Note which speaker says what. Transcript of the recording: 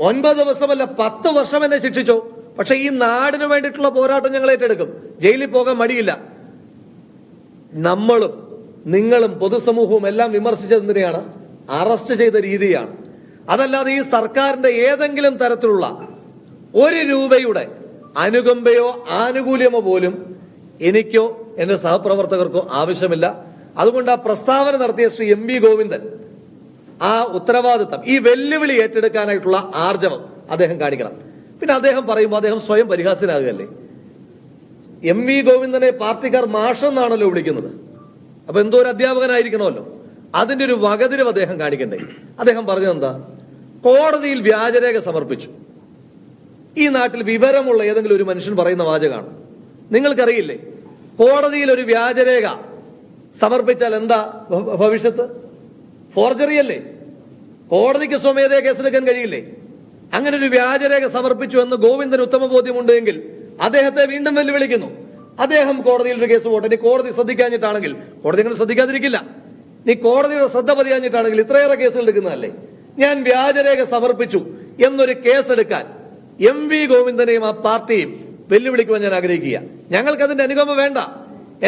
Speaker 1: ഒൻപത് ദിവസമല്ല പത്ത് വർഷം എന്നെ ശിക്ഷിച്ചു. പക്ഷെ ഈ നാടിന് വേണ്ടിയിട്ടുള്ള പോരാട്ടം ഞങ്ങൾ ഏറ്റെടുക്കും. ജയിലിൽ പോകാൻ മടിയില്ല. നമ്മളും നിങ്ങളും പൊതുസമൂഹവും എല്ലാം വിമർശിച്ചത് എന്തിനെയാണ്? അറസ്റ്റ് ചെയ്ത രീതിയാണ്. അതല്ലാതെ ഈ സർക്കാരിന്റെ ഏതെങ്കിലും തരത്തിലുള്ള ഒരു രൂപയുടെ അനുകമ്പയോ ആനുകൂല്യമോ പോലും എനിക്കോ എന്റെ സഹപ്രവർത്തകർക്കോ ആവശ്യമില്ല. അതുകൊണ്ട് ആ പ്രസ്താവന നടത്തിയ ശ്രീ എം വി ഗോവിന്ദൻ ആ ഉത്തരവാദിത്തം ഈ വെല്ലുവിളി ഏറ്റെടുക്കാനായിട്ടുള്ള ആർജവം അദ്ദേഹം കാണിക്കണം. പിന്നെ അദ്ദേഹം പറയുമ്പോൾ അദ്ദേഹം സ്വയം പരിഹാസ്യനാകുകയല്ലേ? എം വി ഗോവിന്ദനെ പാർട്ടിക്കാർ മാഷെന്നാണല്ലോ വിളിക്കുന്നത്. അപ്പൊ എന്തോ ഒരു അധ്യാപകനായിരിക്കണമല്ലോ. അതിന്റെ ഒരു വകതിരിവ് അദ്ദേഹം കാണിക്കണ്ടേ? അദ്ദേഹം പറഞ്ഞത് എന്താ കോടതിയിൽ വ്യാജരേഖ സമർപ്പിച്ചു. ഈ നാട്ടിൽ വിവരമുള്ള ഏതെങ്കിലും ഒരു മനുഷ്യൻ പറയുന്ന വാചകമാണ് നിങ്ങൾക്കറിയില്ലേ? കോടതിയിൽ ഒരു വ്യാജരേഖ സമർപ്പിച്ചാൽ എന്താ ഭവിഷ്യത്ത്? ഫോർജറി അല്ലേ? കോടതിക്ക് സ്വമേധയെ കേസെടുക്കാൻ കഴിയില്ലേ? അങ്ങനെ ഒരു വ്യാജരേഖ സമർപ്പിച്ചു എന്ന് ഗോവിന്ദന് ഉത്തമ ബോധ്യമുണ്ടെങ്കിൽ അദ്ദേഹത്തെ വീണ്ടും വെല്ലുവിളിക്കുന്നു. അദ്ദേഹം കോടതിയിൽ ഒരു കേസ് പോട്ടെ. ഇനി കോടതി ശ്രദ്ധിക്കാഞ്ഞിട്ടാണെങ്കിൽ കോടതി അങ്ങനെ ശ്രദ്ധിക്കാതിരിക്കില്ല. നീ കോടതിയുടെ ശ്രദ്ധ പതിയാഞ്ഞിട്ടാണെങ്കിൽ ഇത്രയേറെ കേസുകൾ എടുക്കുന്നതല്ലേ? ഞാൻ വ്യാജരേഖ സമർപ്പിച്ചു എന്നൊരു കേസെടുക്കാൻ എം വി ഗോവിന്ദനെയും ആ പാർട്ടിയും വെല്ലുവിളിക്കുവാൻ ഞാൻ ആഗ്രഹിക്കുക ഞങ്ങൾക്ക് അതിന്റെ അനുഗമ വേണ്ട.